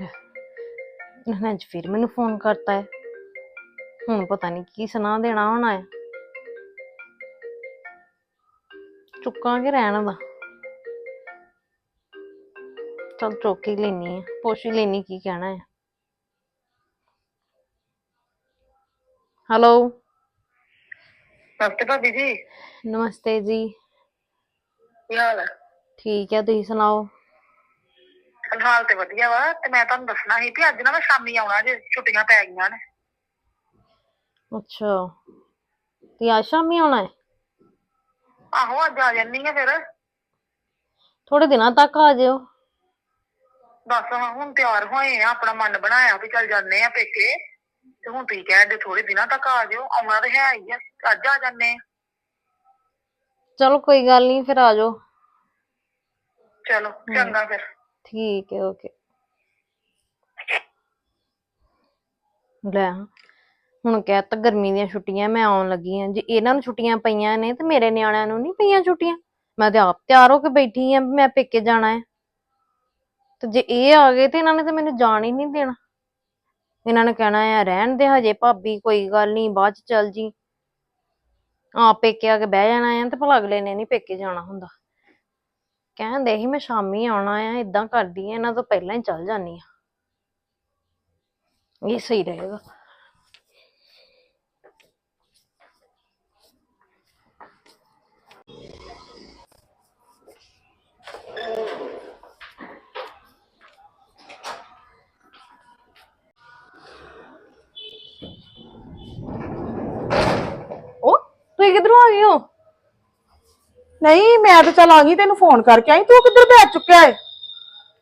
ਇਹਨਾਂ ਅੱਜ ਫਿਰ ਮੈਨੂੰ ਫੋਨ ਕਰਤਾ ਹੈ। ਹੁਣ ਪਤਾ ਨਹੀਂ ਕੀ ਸੁਣਾ ਦੇਣਾ ਹੋਣਾ ਹੈ। ਚੁੱਕਾਂਗੇ ਰਹਿਣ ਦਾ। ਚਲ ਚੁੱਕ ਹੀ ਲੈਣੀ ਹੈ। ਪੁੱਛ ਹੀ ਲੈਣੀ ਕੀ ਕਹਿਣਾ ਹੈ। ਹੈਲੋ ਨਮਸਤੇ ਭਾਬੀ ਜੀ। ਨਮਸਤੇ ਜੀ। ਕੀ ਹਾਲ ਹੈ? ਠੀਕ ਹੈ ਤੁਸੀਂ ਸੁਣਾਓ? ਹਾਲ ਤੇ ਵਧੀਆ ਵਾ ਤੇ ਮੈਂ ਤੁਹਾਨੂੰ ਦੱਸਣਾ ਸੀ ਵੀ ਅੱਜ ਨਾ ਮੈਂ ਸ਼ਾਮੀ ਆਉਣਾ ਜੇ ਛੁੱਟੀਆਂ ਪੈ ਗਈਆਂ ਨੇ। ਅੱਛਾ। ਤੇ ਅੱਜ ਸ਼ਾਮੀ ਆਉਣਾ ਹੈ? ਆਹੋ ਅੱਜ ਆ ਜੰਨੀ ਆ ਫਿਰ। ਥੋੜੇ ਦਿਨਾਂ ਤੱਕ ਆ ਜਿਓ। ਬਸ ਹੁਣ ਤਿਆਰ ਹੋਏ ਆ ਆਪਣਾ ਮਨ ਬਣਾਇਆ ਵੀ ਚੱਲ ਜਾਂਦੇ ਆ ਪੇਕੇ। ਤੇ ਹੁਣ ਤੁਸੀਂ ਕਹਿੰਦੇ ਥੋੜੇ ਦਿਨਾਂ ਤੱਕ ਆ ਜਿਓ ਆਉਣਾ ਤੇ ਹੈ ਹੀ ਆ ਅੱਜ ਆ ਜਾਂਦੇ ਆ। ਚਲੋ ਕੋਈ ਗੱਲ ਨਹੀਂ ਫਿਰ ਆ ਜਾਓ। ਚਲੋ ਚੰਗਾ ਫਿਰ। ਠੀਕ ਹੈ ਓਕੇ ਲੈ, ਹੁਣ ਕਹਿ ਤਾ ਗਰਮੀ ਦੀਆਂ ਛੁੱਟੀਆਂ ਮੈਂ ਆਉਣ ਲੱਗੀ ਆਂ ਜੇ ਇਹਨਾਂ ਨੂੰ ਛੁੱਟੀਆਂ ਪਈਆਂ ਨੇ ਤੇ ਮੇਰੇ ਨਿਆਣਿਆਂ ਨੂੰ ਨਹੀਂ ਪਈਆਂ ਛੁੱਟੀਆਂ? ਮੈਂ ਤੇ ਆਪ ਤਿਆਰ ਹੋ ਕੇ ਬੈਠੀ ਆਂ ਵੀ ਮੈਂ ਪੇਕੇ ਜਾਣਾ ਹੈ। ਤੇ ਜੇ ਇਹ ਆ ਗਏ ਤੇ ਇਹਨਾਂ ਨੇ ਤੇ ਮੈਨੂੰ ਜਾਣ ਹੀ ਨਹੀਂ ਦੇਣਾ। ਇਹਨਾਂ ਨੇ ਕਹਿਣਾ ਆ ਰਹਿਣ ਦੇ ਹਜੇ ਭਾਬੀ, ਕੋਈ ਗੱਲ ਨਹੀਂ ਬਾਅਦ ਚ ਚੱਲ ਜੀ। ਆ ਪੇਕੇ ਆ ਕੇ ਬਹਿ ਜਾਣਾ ਆ ਤੇ ਭਲਾ ਅਗਲੇ ਨੇ ਨਹੀਂ ਪੇਕੇ ਜਾਣਾ ਹੁੰਦਾ। ਕਹਿੰਦੇ ਸੀ ਮੈਂ ਸ਼ਾਮੀ ਆਉਣਾ ਆ ਇਦਾਂ ਕਰਦੀ ਆ, ਇਹਨਾਂ ਤੋਂ ਪਹਿਲਾਂ ਹੀ ਚੱਲ ਜਾਨੀ ਆ। ਇਹ ਸਹੀ ਰਹੇਗਾ। ਉਹ ਤੁਸੀਂ ਕਿੱਧਰੋਂ ਆ ਗਏ ਹੋ? ਨਹੀਂ ਮੈਂ ਤਾਂ ਚੱਲ ਆ ਗਈ ਤੈਨੂੰ ਫੋਨ ਕਰਕੇ ਆਈ। ਤੂੰ ਕਿੱਧਰ ਬੈਠ ਚੁੱਕਿਆ ਏ?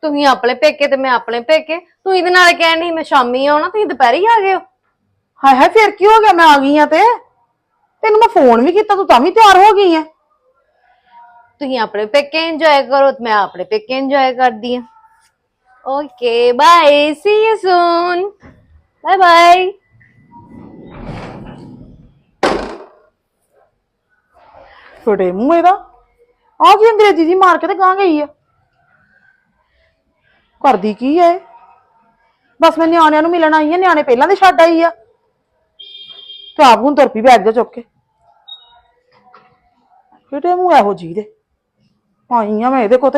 ਤੁਸੀਂ ਆਪਣੇ ਪੇਕੇ ਤੇ ਮੈਂ ਆਪਣੇ ਪੇਕੇ। ਤੂੰ ਇਹਦੇ ਨਾਲ ਕਹਿਣ ਡਈ ਮੈਂ ਸ਼ਾਮੀ ਆਉਣਾ ਤੁਸੀਂ ਦੁਪਹਿਰੇ ਹੀ ਆ ਗਏ ਹੋ। ਹਾਏ ਹਾਏ ਫਿਰ ਕੀ ਹੋ ਗਿਆ? ਮੈਂ ਆ ਗਈ ਆ ਤੇ। ਤੈਨੂੰ ਮੈਂ ਫੋਨ ਵੀ ਕੀਤਾ ਤੂੰ ਤਾਂ ਵੀ ਤਿਆਰ ਹੋ ਗਈ ਐ ਤੁਸੀਂ ਆਪਣੇ ਪੇਕੇ ਇੰਜੋਏ ਕਰੋ ਤੇ ਮੈਂ ਆਪਣੇ ਪੇਕੇ ਇੰਜੋਏ ਕਰਦੀ ਆ। Okay bye see you soon bye bye ਛੋਟੇ ਮੂੰਹ ਇਹਦਾ? ਆ ਕੀ ਅੰਗਰੇਜ਼ੀ ਜੀ ਮਾਰ ਕੇ ਤੇ ਗਾਂ ਗਈ ਆ? ਕਰਦੀ ਕੀ ਐ ਬਸ ਮੈਂ ਨਿਆਣਿਆਂ ਨੂੰ ਮਿਲਣ ਆਈ ਆ, ਨਿਆਣੇ ਪਹਿਲਾਂ ਦੇ ਛੱਡ ਆਈ ਆ। ਤੇ ਆਪ ਹੁਣ ਤੁਰ ਪਈ ਬੈਗ ਜਾ ਚੁੱਕ ਕੇ। ਛੋਟੇ ਮੂੰਹ ਇਹੋ ਜੀ ਦੇ? ਆਈ ਆ ਮੈਂ ਇਹਦੇ ਕੋ